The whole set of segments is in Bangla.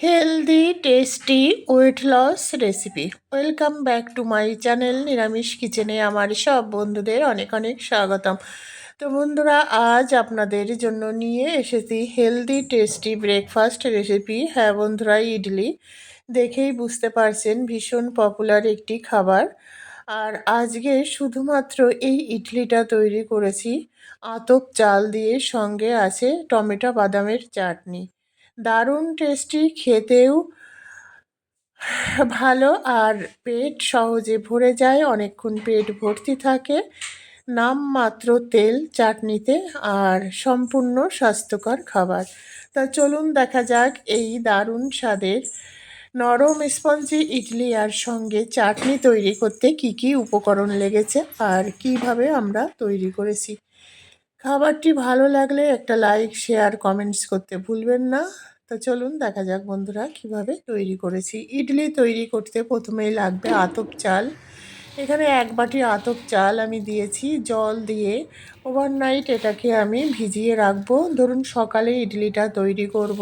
Healthy tasty weight loss recipe welcome back to my channel নিরামিষ কিচেনে আমার সব বন্ধুদের অনেক অনেক স্বাগতম। তো বন্ধুরা, আজ আপনাদের জন্য নিয়ে এসেছি হেলদি টেস্টি ব্রেকফাস্ট রেসিপি হ্যাঁ বন্ধুরা, ইডলি। দেখেই বুঝতে পারছেন, ভীষণ পপুলার একটি খাবার। আর আজকে শুধুমাত্র এই ইডলিটা তৈরি করেছি। আতপ চাল দিয়ে সঙ্গে আছে টমেটো বাদামের চাটনি। দারুণ টেস্টি খেতেও ভালো আর পেট সহজে ভরে যায়, অনেকক্ষণ পেট ভর্তি থাকে। নাম মাত্র তেল, চাটনিতে আর সম্পূর্ণ স্বাস্থ্যকর খাবার। তা চলুন দেখা যাক এই দারুণ স্বাদের নরম স্পঞ্জি ইডলি আর সঙ্গে চাটনি তৈরি করতে কি কি উপকরণ লেগেছে আর কীভাবে আমরা তৈরি করেছি। খাবারটি ভালো লাগলে একটা লাইক শেয়ার কমেন্টস করতে ভুলবেন না। তো চলুন দেখা যাক বন্ধুরা কীভাবে তৈরি করেছি। ইডলি তৈরি করতে প্রথমেই লাগবে আতপ চাল। এখানে এক বাটি আতপ চাল আমি দিয়েছি, জল দিয়ে ওভারনাইট এটাকে আমি ভিজিয়ে রাখব। ধরুন সকালে ইডলিটা তৈরি করব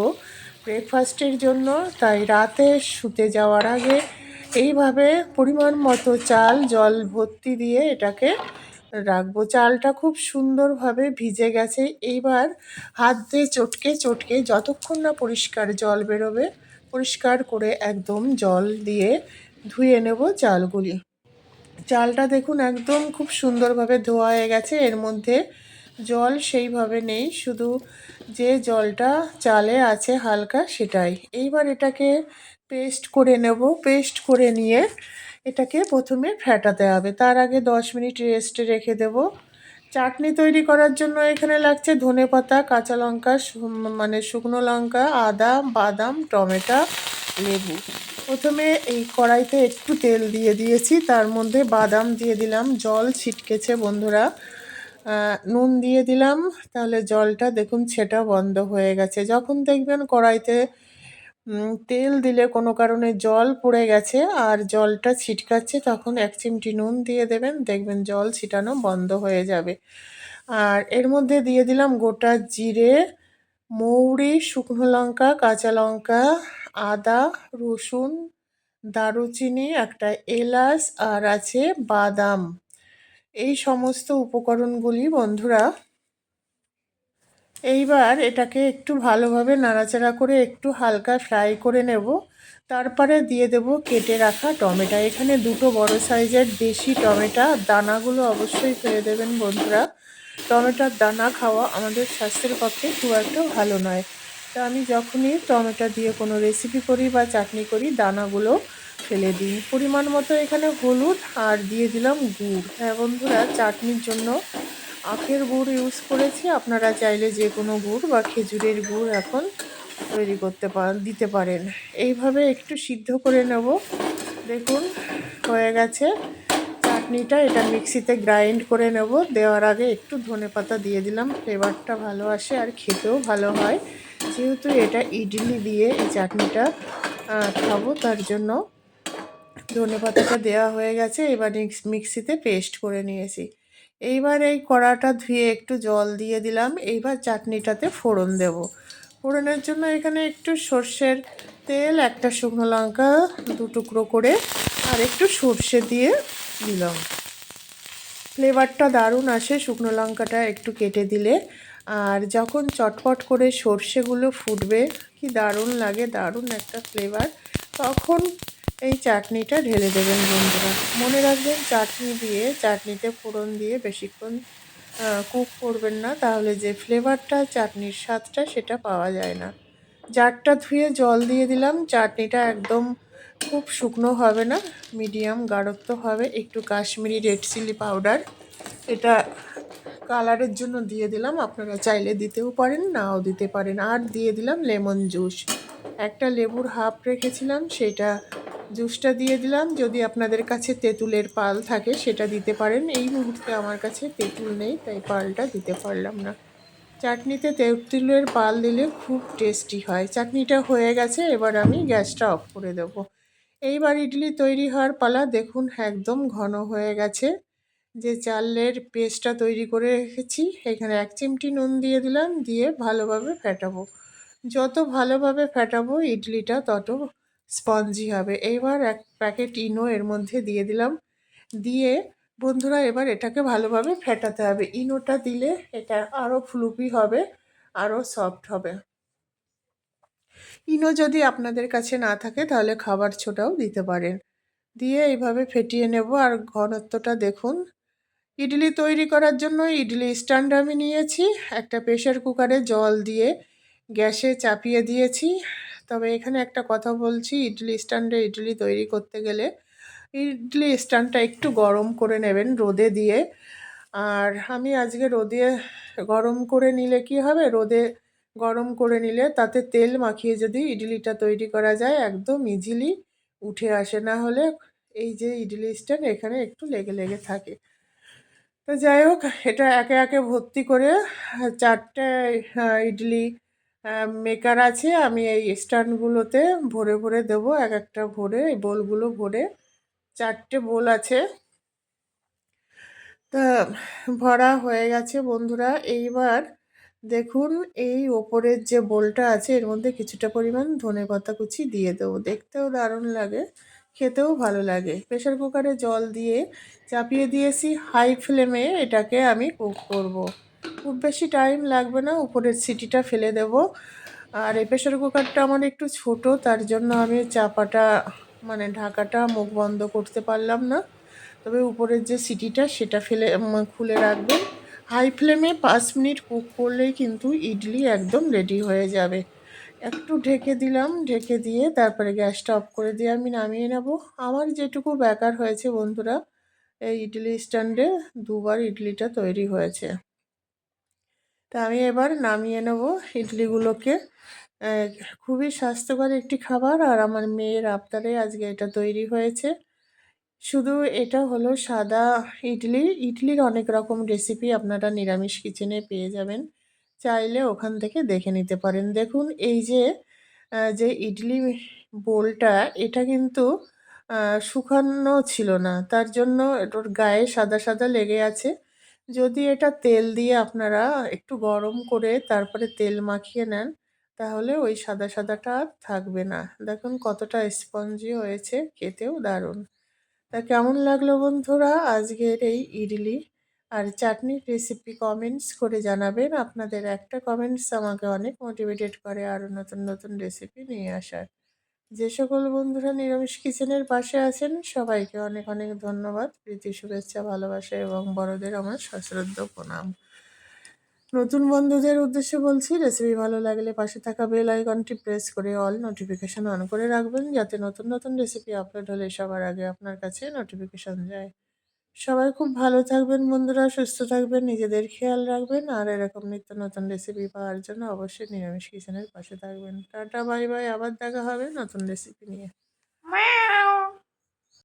ব্রেকফাস্টের জন্য, তাই রাতে শুতে যাওয়ার আগে এইভাবে পরিমাণ মতো চাল, জল ভর্তি দিয়ে এটাকে রাখব। চালটা খুব সুন্দরভাবে ভিজে গেছে। এইবার হাত দিয়ে চটকে চটকে যতক্ষণ না পরিষ্কার জল বেরোবে, পরিষ্কার করে একদম জল দিয়ে ধুয়ে নেব চালগুলি। চালটা দেখুন একদম খুব সুন্দরভাবে ধোয়া হয়ে গেছে। এর মধ্যে জল সেইভাবে নেই, শুধু যে জলটা চালে আছে হালকা সেটাই। এইবার এটাকে পেস্ট করে নেব। পেস্ট করে নিয়ে এটাকে প্রথমে ফেটাতে হবে। তার আগে দশ মিনিট রেস্টে রেখে দেব। চাটনি তৈরি করার জন্য এখানে লাগছে ধনে পাতা, কাঁচা লঙ্কা মানে শুকনো লঙ্কা, আদা, বাদাম, টমেটো, লেবু। প্রথমে এই কড়াইতে একটু তেল দিয়ে দিয়েছি। তার মধ্যে বাদাম দিয়ে দিলাম। জল ছিটকেছে, বন্ধুরা। নুন দিয়ে দিলাম। তাহলে জলটা দেখুন সেটা বন্ধ হয়ে গেছে। যখন দেখবেন কড়াইতে তেল দিলে কোনো কারণে জল পড়ে গেছে আর জলটা ছিটকাচ্ছে, তখন এক চিমটি নুন দিয়ে দেবেন, দেখবেন জল ছিটানো বন্ধ হয়ে যাবে। আর এর মধ্যে দিয়ে দিলাম গোটা জিরে, মৌরি, শুকনো লঙ্কা, কাঁচা লঙ্কা, আদা, রসুন, দারুচিনি, একটা এলাচ, আর আছে বাদাম। এই সমস্ত উপকরণগুলি বন্ধুরা এইবার এটাকে একটু ভালোভাবে নাড়াচাড়া করে একটু হালকা ফ্রাই করে নেব। তারপরে দিয়ে দেব কেটে রাখা টমেটো। এখানে দুটো বড় সাইজের দেশি টমেটো। দানাগুলো অবশ্যই ফেলে দেবেন বন্ধুরা। টমেটোর দানা খাওয়া আমাদের স্বাস্থ্যের পক্ষে খুব একটা ভালো নয়। তা আমি যখনই টমেটো দিয়ে কোনো রেসিপি করি বা চাটনি করি, দানাগুলো ফেলে দিই। পরিমাণ মতো এখানে হলুদ আর দিয়ে দিলাম গুড়। হ্যাঁ বন্ধুরা, চাটনির জন্য আখের গুড় ইউজ করেছি। আপনারা চাইলে যে কোনো গুড় বা খেজুরের গুড় এখন তৈরি করতে দিতে পারেন। এইভাবে একটু সিদ্ধ করে নেব। দেখুন, হয়ে গেছে। চাটনিটা এটা মিক্সিতে গ্রাইন্ড করে নেব। দেওয়ার আগে একটু ধনে পাতা দিয়ে দিলাম। ফ্লেভারটা ভালো আসে আর খেতেও ভালো হয়। যেহেতু এটা ইডলি দিয়ে এই চাটনিটা খাব, তার জন্য ধনে পাতাটা দেওয়া হয়ে গেছে। এবার মিক্সিতে পেস্ট করে নিয়েছি। এইবার এই কড়াটা ধুয়ে একটু জল দিয়ে দিলাম। এইবার চাটনিটাতে ফোড়ন দেব। ফোড়নের জন্য এখানে একটু সর্ষের তেল, একটা শুকনো লঙ্কা দু টুকরো করে, আর একটু সর্ষে দিয়ে দিলাম। ফ্লেভারটা দারুণ আসে শুকনো লঙ্কাটা একটু কেটে দিলে। আর যখন চটপট করে সর্ষেগুলো ফুটবে, কি দারুণ লাগে, দারুণ একটা ফ্লেভার। তখন এই চাটনিটা ঢেলে দেবেন বন্ধুরা। মনে রাখবেন চাটনি দিয়ে, চাটনিতে ফোড়ন দিয়ে বেশিক্ষণ কুক করবেন না, তাহলে যে ফ্লেভারটা, চাটনির স্বাদটা সেটা পাওয়া যায় না। জারটা ধুয়ে জল দিয়ে দিলাম, চাটনিটা একদম খুব শুকনো হবে না, মিডিয়াম গাঢ়ত্ব হবে, একটু কাশ্মীরি রেড চিলি পাউডার, এটা কালারের জন্য দিয়ে দিলাম, আপনারা চাইলে দিতেও পারেন, নাও দিতে পারেন। আর দিয়ে দিলাম লেমন জুস। একটা লেবুর হাফ রেখেছিলাম, সেটা জুসটা দিয়ে দিলাম। যদি আপনাদের কাছে তেঁতুলের পাল থাকে, সেটা দিতে পারেন। এই মুহূর্তে আমার কাছে তেঁতুল নেই, তাই পালটা দিতে পারলাম না। চাটনিতে তেঁতুলের পাল দিলে খুব টেস্টি হয়। চাটনিটা হয়ে গেছে, এবার আমি গ্যাসটা অফ করে দেব। এইবার ইডলি তৈরি হওয়ার পালা দেখুন, একদম ঘন হয়ে গেছে। যে চালের পেস্টটা তৈরি করে রেখেছি, এখানে এক চিমটি নুন দিয়ে দিলাম, দিয়ে ভালোভাবে ফেটাবো। যত ভালোভাবে ফেটাবো ইডলিটা, তত স্পঞ্জি হবে। এইবার এক প্যাকেট ইনো এর মধ্যে দিয়ে দিলাম। দিয়ে বন্ধুরা এবার এটাকে ভালোভাবে ফেটাতে হবে। ইনোটা দিলে এটা আরও ফ্লুপি হবে আরও সফট হবে। ইনো যদি আপনাদের কাছে না থাকে তাহলে খাবার ছোটাও দিতে পারেন। দিয়ে এইভাবে ফেটিয়ে নেব। আর ঘনত্বটা দেখুন। ইডলি তৈরি করার জন্য ইডলি স্ট্যান্ড আমি নিয়েছি। একটা প্রেশার কুকারে জল দিয়ে গ্যাসে চাপিয়ে দিয়েছি। তবে এখানে একটা কথা বলছি, ইডলি স্ট্যান্ডে ইডলি তৈরি করতে গেলে ইডলি স্ট্যান্ডটা একটু গরম করে নেবেন রোদে দিয়ে। আর আমি আজকে রোদে গরম করে নিলে কি হবে? রোদে গরম করে নিলে তাতে তেল মাখিয়ে যদি ইডলিটা তৈরি করা যায়, একদম ইজিলি উঠে আসে। না হলে এই যে ইডলি স্ট্যান্ড এখানে একটু লেগে লেগে থাকে। তো যাই হোক, এটা একে একে ভর্তি করে চারটে ইডলি মেকার আছে, আমি এই স্ট্যান্ডগুলোতে ভরে ভরে দেবো, এক একটা ভরে, এই বোলগুলো ভরে, চারটে বোল আছে। তা, ভরা হয়ে গেছে বন্ধুরা, এইবার দেখুন, এই ওপরের যে বোলটা আছে, এর মধ্যে কিছুটা পরিমাণ ধনে পাতা কুচি দিয়ে দেবো। দেখতেও দারুণ লাগে, খেতেও ভালো লাগে। প্রেশার কুকারে জল দিয়ে চাপিয়ে দিয়েছি হাই ফ্লেমে এটাকে আমি কুক করব। খুব বেশি টাইম লাগবে না, উপরের সিটিটা ফেলে দেব। আর এই প্রেশার কুকারটা আমার একটু ছোট, তার জন্য আমি চাপাটা মানে ঢাকাটা মুখ বন্ধ করতে পারলাম না। তবে উপরের যে সিটিটা, সেটা ফেলে খুলে রাখবেন হাই ফ্লেমে পাঁচ মিনিট কুক করলেই কিন্তু ইডলি একদম রেডি হয়ে যাবে। একটু ঢেকে দিলাম, ঢেকে দিয়ে তারপরে গ্যাসটা অফ করে দিয়ে আমি নামিয়ে নেব। আমার যেটুকু ব্যাকার হয়েছে বন্ধুরা, এই ইডলি স্ট্যান্ডে দুবার ইডলিটা তৈরি হয়েছে। তা আমি এবার নামিয়ে নেব ইডলিগুলোকে। খুবই স্বাস্থ্যকর একটি খাবার আর আমার মেয়ের আবদারে আজকে এটা তৈরি হয়েছে। শুধু এটা হলো সাদা ইডলি। ইডলির অনেক রকম রেসিপি আপনারা নিরামিষ কিচেনে পেয়ে যাবেন। চাইলে ওখান থেকে দেখে নিতে পারেন। দেখুন, এই যে যে ইডলি বোলটা, এটা কিন্তু শুকানো ছিল না। তার জন্য এটার গায়ে সাদা সাদা লেগে আছে। যদি এটা তেল দিয়ে আপনারা একটু গরম করে তারপরে তেল মাখিয়ে নেন, তাহলে ওই সাদা সাদাটা আর থাকবে না। দেখুন কতটা স্পঞ্জি হয়েছে, খেতেও দারুণ। তা কেমন লাগল বন্ধুরা আজকের এই ইডলি? আর চাটনির রেসিপি কমেন্টস করে জানাবেন। আপনাদের একটা কমেন্টস আমাকে অনেক মোটিভেটেড করে আরও নতুন নতুন রেসিপি নিয়ে আসার। যে সকল বন্ধুরা নিরামিষ কিচেনের পাশে আছেন, সবাইকে অনেক অনেক ধন্যবাদ। প্রীতি, শুভেচ্ছা, ভালোবাসা এবং বড়দের আমার সশ্রদ্ধ প্রণাম। নতুন বন্ধুদের উদ্দেশ্যে বলছি রেসিপি ভালো লাগলে পাশে থাকা বেল আইকনটি প্রেস করে অল নোটিফিকেশান অন করে রাখবেন, যাতে নতুন নতুন রেসিপি আপলোড হলে সবার আগে আপনার কাছে নোটিফিকেশান যায়। সবাই খুব ভালো থাকবেন বন্ধুরা, সুস্থ থাকবেন, নিজেদের খেয়াল রাখবেন, আর এরকম নিত্য নতুন রেসিপি পাওয়ার জন্য অবশ্যই নিরামিষ কিচেনের পাশে থাকবেন। টাটা, বাই বাই, আবার দেখা হবে নতুন রেসিপি নিয়ে।